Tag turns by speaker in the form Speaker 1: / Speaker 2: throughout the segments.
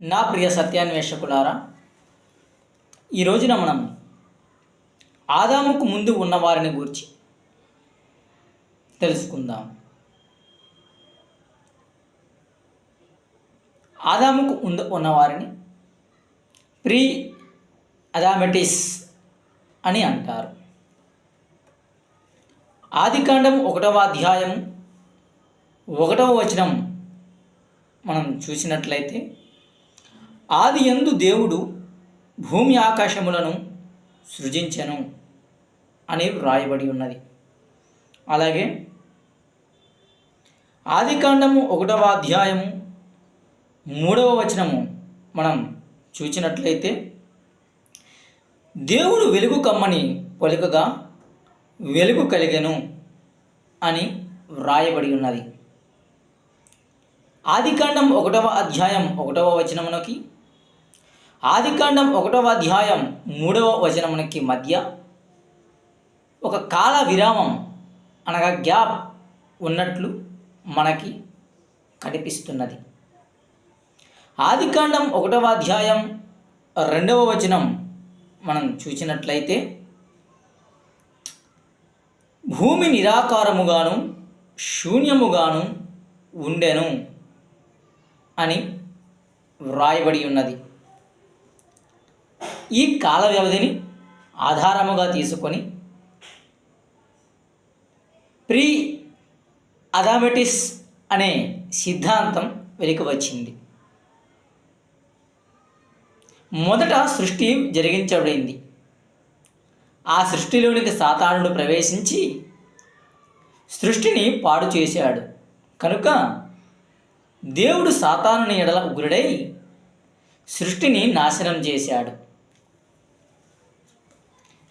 Speaker 1: నా ప్రియ సత్యాన్వేషకులారా ఈ రోజున మనం ఆదాముకు ముందు ఉన్నవారిని గురించి తెలుసుకుందాం. ఆదాముకు ముందు ఉన్నవారిని ప్రీ అదామెటిస్ అని అంటారు. ఆదికాండం ఒకటవ అధ్యాయం ఒకటవ వచనం మనం చూసినట్లయితే ఆది ఎందు దేవుడు భూమి ఆకాశములను సృజించెను అని వ్రాయబడి ఉన్నది. అలాగే ఆదికాండము ఒకటవ అధ్యాయము మూడవ వచనము మనం చూచినట్లయితే దేవుడు వెలుగు కమ్మని పలుకగా వెలుగు కలిగెను అని వ్రాయబడి ఉన్నది. ఆదికాండం ఒకటవ అధ్యాయం ఒకటవ వచనమునకి ఆదికాండం ఒకటవ అధ్యాయం మూడవ వచనమునకి మధ్య ఒక కాల విరామం అనగా గ్యాప్ ఉన్నట్లు మనకి కనిపిస్తున్నది. ఆదికాండం ఒకటవ అధ్యాయం రెండవ వచనం మనం చూసినట్లయితే భూమి నిరాకారముగాను శూన్యముగాను ఉండెను అని వ్రాయబడి ఉన్నది. ఈ కాల వ్యవధిని ఆధారముగా తీసుకొని ప్రీ అథామెటిస్ అనే సిద్ధాంతం వెలికి వచ్చింది. మొదట సృష్టి జరిగించబడింది. ఆ సృష్టిలోనికి సాతానుడు ప్రవేశించి సృష్టిని పాడు చేశాడు. కనుక దేవుడు సాతానుని ఎడల ఉగ్రుడై సృష్టిని నాశనం చేశాడు.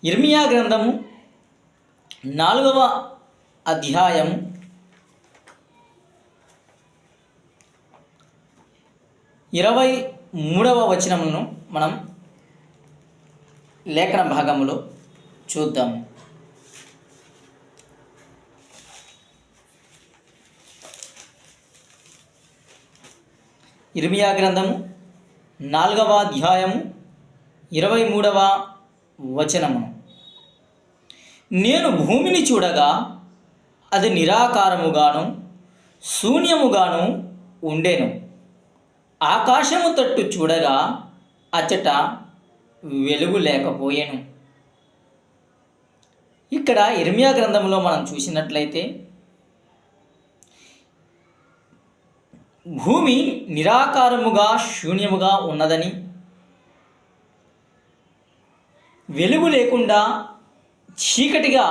Speaker 1: ఇర్మియా గ్రంథము నాలుగవ అధ్యాయం. ఇరవై మూడవ వచనమును మనం లేఖన భాగములో చూద్దాము ఇర్మియా గ్రంథము నాలుగవ అధ్యాయము ఇరవై మూడవ వచనమును. నేను భూమిని చూడగా అది నిరాకారముగాను శూన్యముగాను ఉండెను. ఆకాశము తట్టు చూడగా అచ్చట వెలుగు లేకపోయాను. ఇక్కడ ఇర్మియా గ్రంథంలో మనం చూసినట్లయితే భూమి నిరాకారముగా శూన్యముగా ఉన్నదని వెలుగు లేకుండా చీకటిగా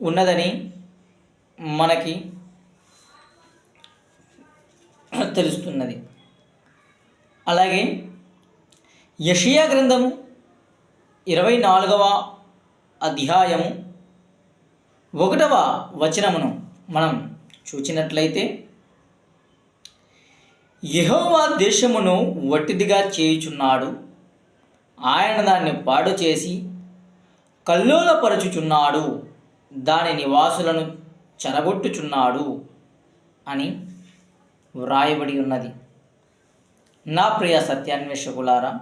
Speaker 1: ఉన్నదని మనకి తెలుస్తున్నది. అలాగే యషియా గ్రంథము ఇరవై నాలుగవ అధ్యాయము ఒకటవ వచనమును మనం చూచినట్లయితే యహోవా దేశమును వట్టిదిగా చేయుచున్నాడు. ఆయన దాన్ని పాడు చేసి కల్లోలపరచుచున్నాడు. దాని నివాసులను చెరగొట్టుచున్నాడు అని వ్రాయబడి ఉన్నది. నా ప్రియ సత్యాన్వేషకులారా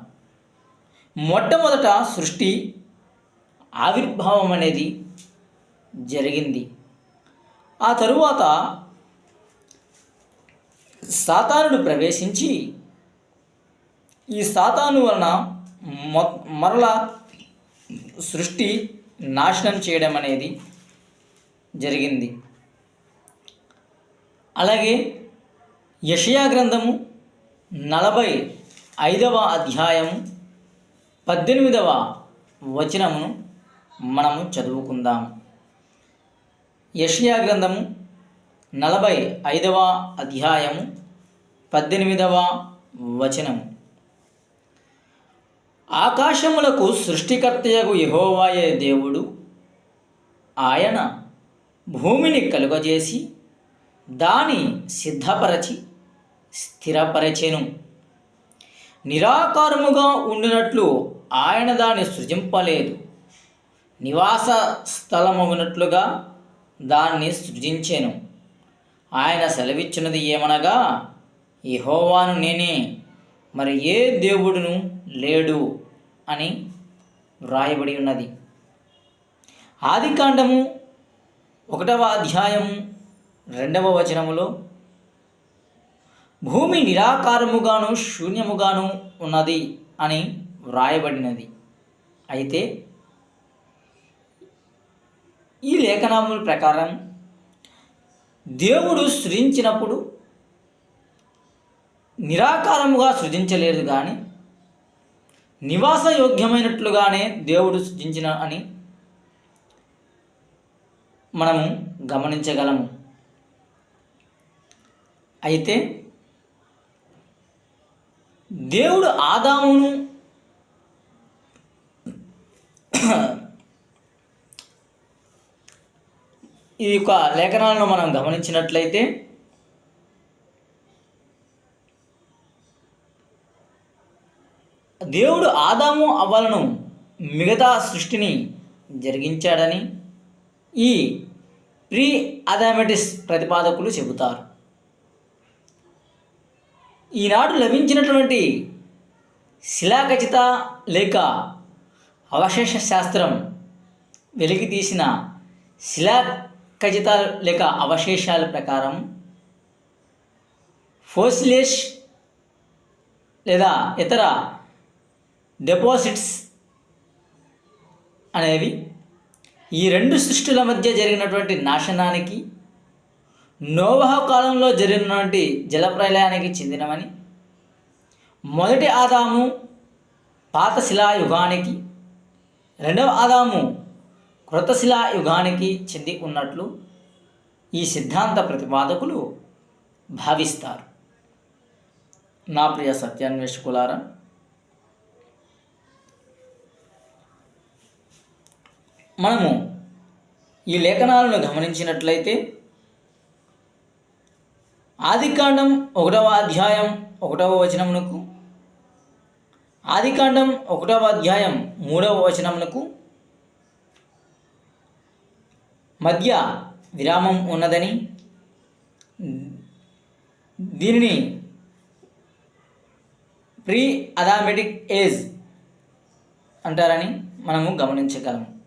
Speaker 1: మొట్టమొదట సృష్టి ఆవిర్భావం అనేది జరిగింది. ఆ తరువాత సాతానుడు ప్రవేశించి ఈ సాతాను వలన మొ మరలా సృష్టి నాశనం చేయడం అనేది జరిగింది. అలాగే యషయా గ్రంథము నలభై ఐదవ అధ్యాయము పద్దెనిమిదవ వచనమును మనము చదువుకుందాం. యషయా గ్రంథము నలభై ఐదవ అధ్యాయము పద్దెనిమిదవ వచనము. ఆకాశములకు సృష్టికర్తయగు యహోవాయే దేవుడు. ఆయన భూమిని కలుగజేసి దాని సిద్ధపరచి స్థిరపరచెను. నిరాకారముగా ఉండినట్లు ఆయన దాన్ని సృజింపలేదు. నివాస స్థలమగునట్లుగా దాన్ని సృజించెను. ఆయన సెలవిచ్చినది ఏమనగా ఇహోవాను నేనే మరి ఏ దేవుడును లేడు అని వ్రాయబడి ఉన్నది. ఆదికాండము ఒకటవ అధ్యాయము రెండవ వచనములో భూమి నిరాకారముగాను శూన్యముగాను ఉన్నది అని వ్రాయబడినది. అయితే ఈ లేఖనముల ప్రకారం దేవుడు సృజించినప్పుడు నిరాకారముగా సృజించలేదు కానీ నివాసయోగ్యమైనట్లుగానే దేవుడు సృజించిన అని మనము గమనించగలము. అయితే దేవుడు ఆదామును ఈ యొక్క లేఖనాలను మనం గమనించినట్లయితే దేవుడు ఆదాము అవ్వలను మిగతా సృష్టిని జరిగించాడని ఈ ప్రీ అథమెటిస్ ప్రతిపాదకులు చెబుతారు. ఈనాడు లభించినటువంటి శిలాఖచిత లేక అవశేష శాస్త్రం వెలికి తీసిన శిలాఖచిత లేక అవశేషాల ప్రకారం ఫోసిలేష్ లేదా ఇతర డిపాజిట్స్ అనేవి ఈ రెండు సృష్టిల మధ్య జరిగినటువంటి నాశనానికి నోవహ కాలంలో జరిగినటువంటి జలప్రలయానికి చెందినవని మొదటి ఆదాము పాత శిలా యుగానికి రెండవ ఆదాము కృత శిలా యుగానికి చెంది ఉన్నట్లు ఈ సిద్ధాంత ప్రతిపాదకులు భావిస్తారు. నా ప్రియ సత్యాన్వేషకులారా మనము ఈ లేఖనాలను గమనించినట్లయితే ఆదికాండం ఒకటవ అధ్యాయం ఒకటవ వచనమునకు ఆదికాండం ఒకటవ అధ్యాయం మూడవ వచనమునకు మధ్య విరామం ఉన్నదని దీనిని ప్రీ అథామెటిక్ ఏజ్ అంటారని మనము గమనించగలము.